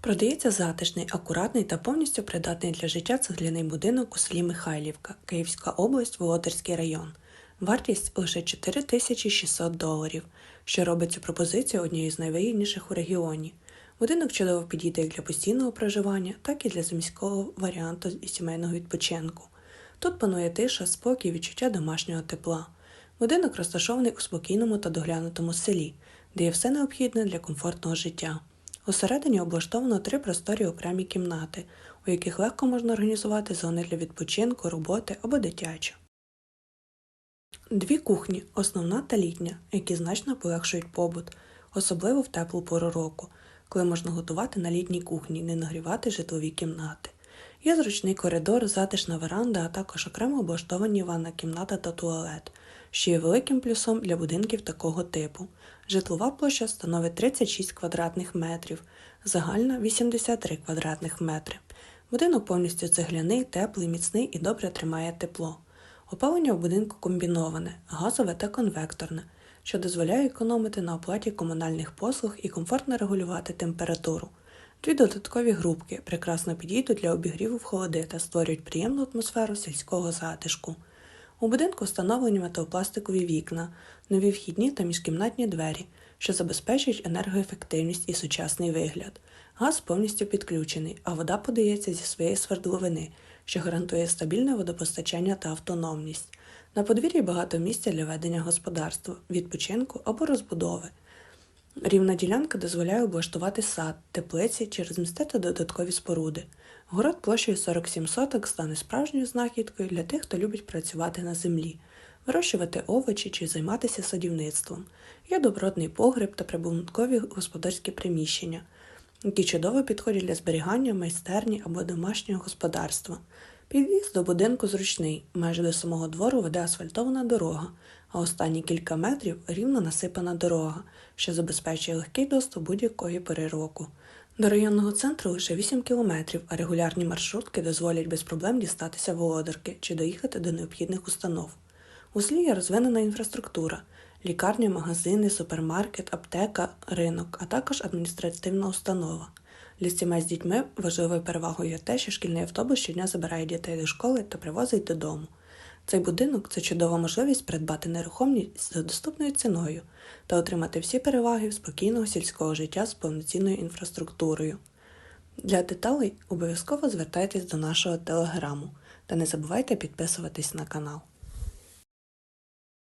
Продається затишний, акуратний та повністю придатний для життя цегляний будинок у селі Михайлівка, Київська область, Володарський район. Вартість лише 4600 доларів, що робить цю пропозицію однією з найвигідніших у регіоні. Будинок чудово підійде як для постійного проживання, так і для заміського варіанту і сімейного відпочинку. Тут панує тиша, спокій, відчуття домашнього тепла. Будинок розташований у спокійному та доглянутому селі, де є все необхідне для комфортного життя. Усередині облаштовано три просторі окремі кімнати, у яких легко можна організувати зони для відпочинку, роботи або дитячі. Дві кухні, основна та літня, які значно полегшують побут, особливо в теплу пору року, коли можна готувати на літній кухні, не нагрівати житлові кімнати. Є зручний коридор, затишна веранда, а також окремо облаштовані ванна кімната та туалет, що є великим плюсом для будинків такого типу. Житлова площа становить 36 квадратних метрів, загальна 83 квадратних метри. Будинок повністю цегляний, теплий, міцний і добре тримає тепло. Опалення в будинку комбіноване, газове та конвекторне, що дозволяє економити на оплаті комунальних послуг і комфортно регулювати температуру. Дві додаткові грубки прекрасно підійдуть для обігріву в холоди та створюють приємну атмосферу сільського затишку. У будинку встановлені металопластикові вікна, нові вхідні та міжкімнатні двері, що забезпечують енергоефективність і сучасний вигляд. Газ повністю підключений, а вода подається зі своєї свердловини, що гарантує стабільне водопостачання та автономність. На подвір'ї багато місця для ведення господарства, відпочинку або розбудови. Рівна ділянка дозволяє облаштувати сад, теплиці чи розмістити додаткові споруди. Город площею 47 соток стане справжньою знахідкою для тих, хто любить працювати на землі, вирощувати овочі чи займатися садівництвом. Є добротний погреб та прибуткові господарські приміщення, які чудово підходять для зберігання майстерні або домашнього господарства. Під'їзд до будинку зручний, майже до самого двору веде асфальтована дорога, а останні кілька метрів рівно насипана дорога, що забезпечує легкий доступ будь-якої пори року. До районного центру лише 8 кілометрів, а регулярні маршрутки дозволять без проблем дістатися володарки чи доїхати до необхідних установ. У селі є розвинена інфраструктура, лікарня, магазини, супермаркет, аптека, ринок, а також адміністративна установа. Для сімей з дітьми важливою перевагою є те, що шкільний автобус щодня забирає дітей до школи та привозить додому. Цей будинок це чудова можливість придбати нерухомість за доступною ціною та отримати всі переваги спокійного сільського життя з повноцінною інфраструктурою. Для деталей обов'язково звертайтесь до нашого телеграму та не забувайте підписуватись на канал.